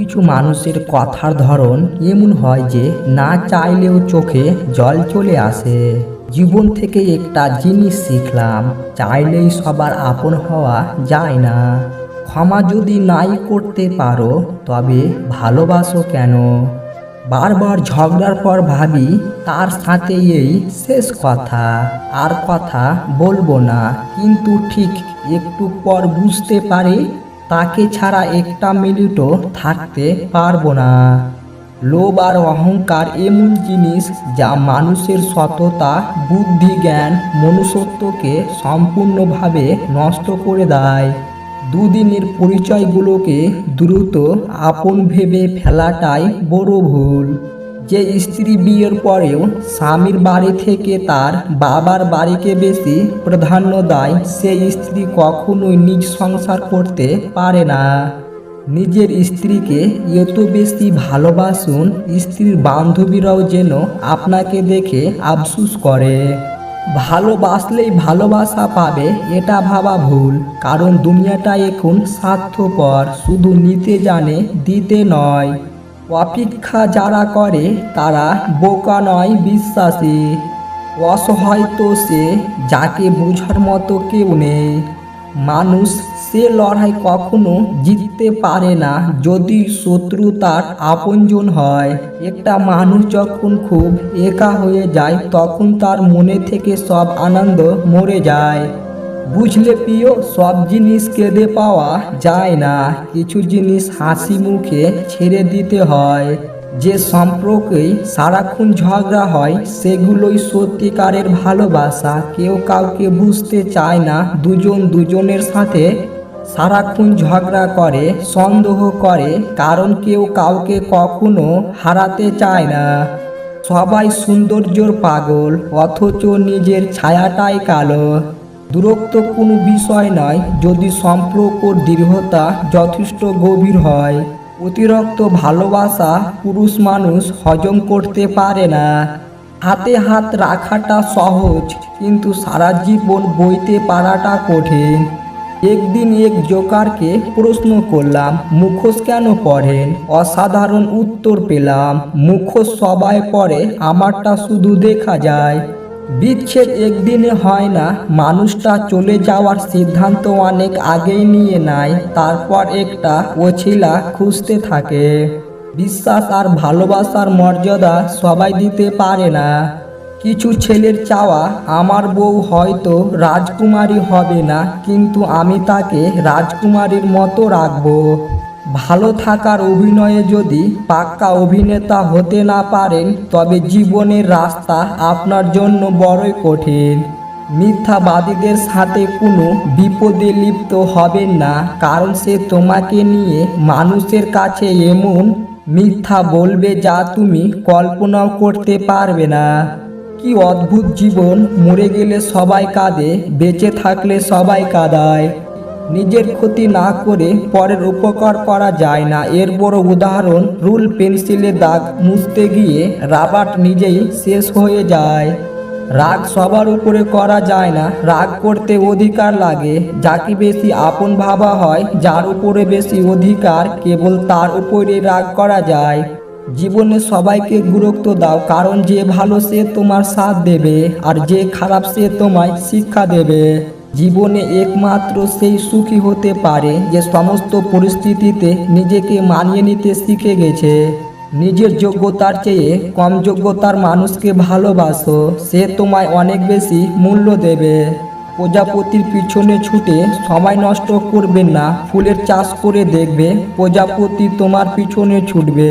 কিছু মানুষের কথার ধরন এমন হয় যে না চাইলেও চোখে জল চলে আসে। জীবন থেকে একটা জিনিস শিখলাম, চাইলেই সবার আপন হওয়া যায় না। ক্ষমা যদি নাই করতে পারো, তবে ভালোবাসো কেন? বারবার ঝগড়ার পর ভাবি, তার সাথে এই শেষ কথা। আর কথা বলব না, কিন্তু ঠিক একটু পর বুঝতে পারি তাকে ছাড়া একটা মিনিটও থাকতে পারব না। লোভ আর অহংকার এমন জিনিস যা মানুষের সততা, বুদ্ধি, জ্ঞান, মনুষ্যত্বকে সম্পূর্ণভাবে নষ্ট করে দেয়। দুদিনের পরিচয়গুলোকে দ্রুত আপন ভেবে ফেলাটাই বড় ভুল। যে স্ত্রী বিয়ের পরেও স্বামীর বাড়ি থেকে তার বাবার বাড়িকে বেশি প্রাধান্য দেয়, সে স্ত্রী কখনোই নিজ সংসার করতে পারে না। নিজের স্ত্রীকে এত বেশি ভালোবাসুন, স্ত্রীর বান্ধবীরাও যেন আপনাকে দেখে আফসুস করে। ভালোবাসলেই ভালোবাসা পাবে, এটা ভাবা ভুল, কারণ দুনিয়াটা এখন স্বার্থপর, শুধু নিতে জানে, দিতে নয়। অপেক্ষা যারা করে, তারা বোকা নয় বিশ্বাসী। অসহায় তো সে, যাকে বোঝার মতো কেউ নেই। মানুষ সে লড়াই কখনো জিততে পারে না, যদি শত্রু তার আপনজন হয়। একটা মানুষ যখন খুব একা হয়ে যায়, তখন তার মনে থেকে সব আনন্দ মরে যায়। বুঝলে প্রিয়, সব জিনিস কেঁদে পাওয়া যায় না। কিছু জিনিস হাসি মুখে ছেড়ে দিতে হয়। যে সম্পর্কেই সারাক্ষণ ঝগড়া হয়, সেগুলোই সত্যিকারের ভালোবাসা। কেউ কাউকে বুঝতে চায় না, দুজন দুজনের সাথে সারাক্ষণ ঝগড়া করে, সন্দেহ করে। কারণ কেউ কাউকে কখনো হারাতে চায় না। সবাই সৌন্দর্যর পাগল, অথচ নিজের ছায়াটাই কালো। দূরত্ব কোনো বিষয় নয় যদি সম্পর্কর দৃঢ়তা যথেষ্ট গভীর হয়। অতিরিক্ত ভালোবাসা পুরুষ মানুষ হজম করতে পারে না। হাতে হাত রাখাটা সহজ, কিন্তু সারা জীবন বইতে পারাটা কঠিন। একদিন এক জোকারকে প্রশ্ন করলাম, মুখোশ কেন পড়েন অসাধারণ উত্তর পেলাম, মুখোশ সবাই পড়ে আমারটা শুধু দেখা যায়। বিচ্ছেদ একদিনে হয় না, মানুষটা চলে যাওয়ার সিদ্ধান্ত অনেক আগেই নিয়ে নেয়, তারপর একটা ওছিলা খুঁজতে থাকে। বিশ্বাস আর ভালোবাসার মর্যাদা সবাই দিতে পারে না। কিছু ছেলের চাওয়া, আমার বউ হয়তো রাজকুমারী হবে না, কিন্তু আমি তাকে রাজকুমারীর মতো রাখব। ভালো থাকার অভিনয়ে যদি পাক্কা অভিনেতা হতে না পারেন, তবে জীবনের রাস্তা আপনার জন্য বড়ই কঠিন। মিথ্যাবাদীদের সাথে কোনো বিপদে লিপ্ত হবেন না, কারণ সে তোমাকে নিয়ে মানুষের কাছে এমন মিথ্যা বলবে যা তুমি কল্পনাও করতে পারবে না। কি অদ্ভুত জীবন, মরে গেলে সবাই কাঁদে, বেঁচে থাকলে সবাই কাঁদায়। নিজের ক্ষতি না করে পরের উপকার করা যায় না। এর বড় উদাহরণ, রুল পেন্সিলের দাগ মুছতে গিয়ে রাবার নিজেই শেষ হয়ে যায়। রাগ সবার উপরে করা যায় না। রাগ করতে অধিকার লাগে। যাকে বেশি আপন ভাবা হয়, যার উপরে বেশি অধিকার, কেবল তার উপরে রাগ করা যায়। জীবনে সবাইকে গুরুত্ব দাও, কারণ যে ভালো সে তোমার সাথ দেবে, আর যে খারাপ সে তোমায় শিক্ষা দেবে। জীবনে একমাত্র সেই সুখী হতে পারে যে সমস্ত পরিস্থিতিতে নিজেকে মানিয়ে নিতে শিখে গেছে। নিজের যোগ্যতার চেয়ে কম যোগ্যতার মানুষকে ভালোবাসো, সে তোমায় অনেক বেশি মূল্য দেবে। প্রজাপতির পিছনে ছুটে সময় নষ্ট করবে না, ফুলের চাষ করে দেখবে, প্রজাপতি তোমার পিছনে ছুটবে।